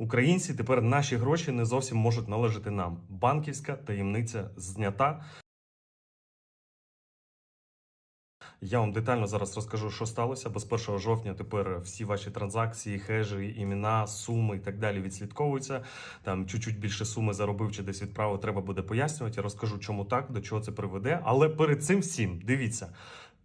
Українці тепер наші гроші не зовсім можуть належати нам. Банківська таємниця знята. Я вам детально зараз розкажу, що сталося, бо з 1 жовтня тепер всі ваші транзакції, хежі, імена, суми і так далі відслідковуються. Там чуть-чуть більше суми заробив чи десь відправив, треба буде пояснювати. Я розкажу, чому так, до чого це приведе. Але перед цим всім дивіться.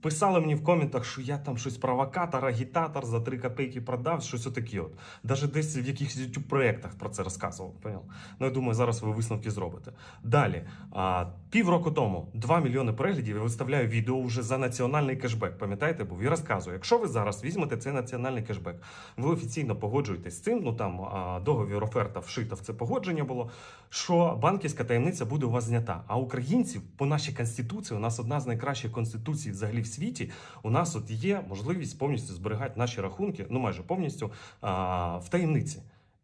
Писали мені в коментах, що я там щось провокатор, агітатор за 3 копейки продав, щось отакі От. Даже десь в якихось youtube проєктах про це розказував. Понял? Ну, я думаю, зараз ви висновки зробите. Далі, а, півроку тому 2 мільйони переглядів я виставляю відео вже за національний кешбек. Пам'ятаєте, був я розказую, якщо ви зараз візьмете цей національний кешбек, ви офіційно погоджуєтесь з цим. Ну там а, договір оферта вшита в це погодження було. Що банківська таємниця буде у вас знята. А українців по нашій конституції, у нас одна з найкращих конституцій взагалі в світі. У нас от є можливість повністю зберігати наші рахунки, ну майже повністю а, в таємниці.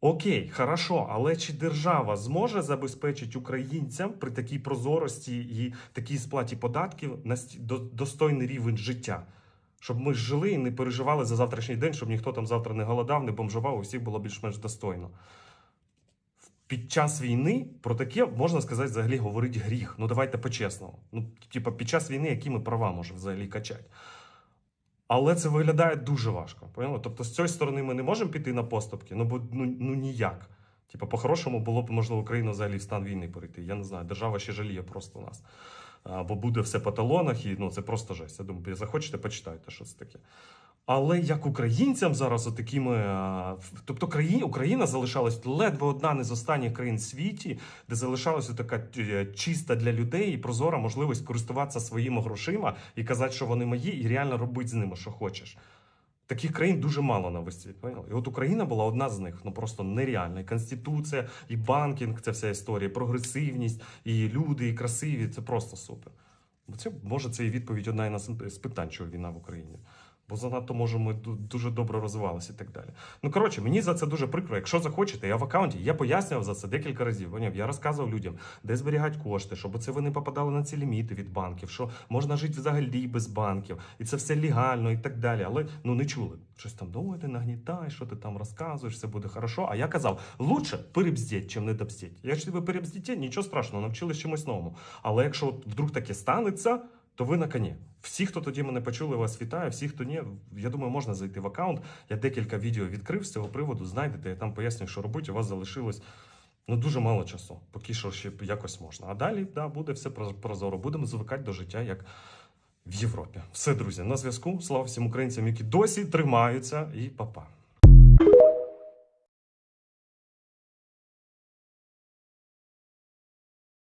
Окей, хорошо, але чи держава зможе забезпечити українцям при такій прозорості і такій сплаті податків до- достойний рівень життя? Щоб ми жили і не переживали за завтрашній день, щоб ніхто там завтра не голодав, не бомжував, у всіх було більш-менш достойно. Під час війни про таке можна сказати, взагалі говорить гріх. Ну давайте по-чесному. Ну, типа, під час війни які ми права можемо взагалі качати? Але це виглядає дуже важко. Поняли? Тобто, з цієї сторони ми не можемо піти на поступки, ну бо ну, ну ніяк. Типа, по-хорошому було б можливо Україну взагалі в стан війни перейти. Я не знаю, держава ще жаліє просто нас. А, Бо буде все по талонах, і ну це просто жесть. Я думаю, захочете, почитайте, що це таке. Але як українцям зараз отакими, а, тобто країна, Україна залишалась ледве одна не з останніх країн світі, де залишалася така е, чиста для людей і прозора можливість користуватися своїми грошима і казати, що вони мої, і реально робити з ними, що хочеш. Таких країн дуже мало на поняли? І от Україна була одна з них, ну просто нереальна. І конституція, і банкінг, це вся історія, і прогресивність, і люди, і красиві. Це просто супер. Бо це може це і відповідь одна з питань, чого війна в Україні. Бо занадто може ми ду- дуже добре розвивалися і так далі. Ну коротше, мені за це дуже прикро. Якщо захочете, я в аккаунті я пояснював за це декілька разів. Поняв? Я розказував людям, де зберігати кошти, щоб це не попадали на ці ліміти від банків, що можна жити взагалі без банків, і це все легально і так далі. Але ну не чули. Щось там ну, ти нагнітай, що ти там розказуєш, все буде хорошо. А я казав, лучше перебздіть, чим не добздіть. Якщо ви перебздіте, нічого страшного, навчились чомусь новому. Але якщо от вдруг таке станеться, то ви на коні. Всі, хто тоді мене почули, вас вітаю. Всі, хто ні, я думаю, можна зайти в аккаунт. Я декілька відео відкрив з цього приводу. Знайдете, я там пояснюю, що робити. У вас залишилось ну дуже мало часу. Поки що ще якось можна. А далі да, буде все прозоро. Будемо звикати до життя як в Європі. Все, друзі, на зв'язку. Слава всім українцям, які досі тримаються, і па-па.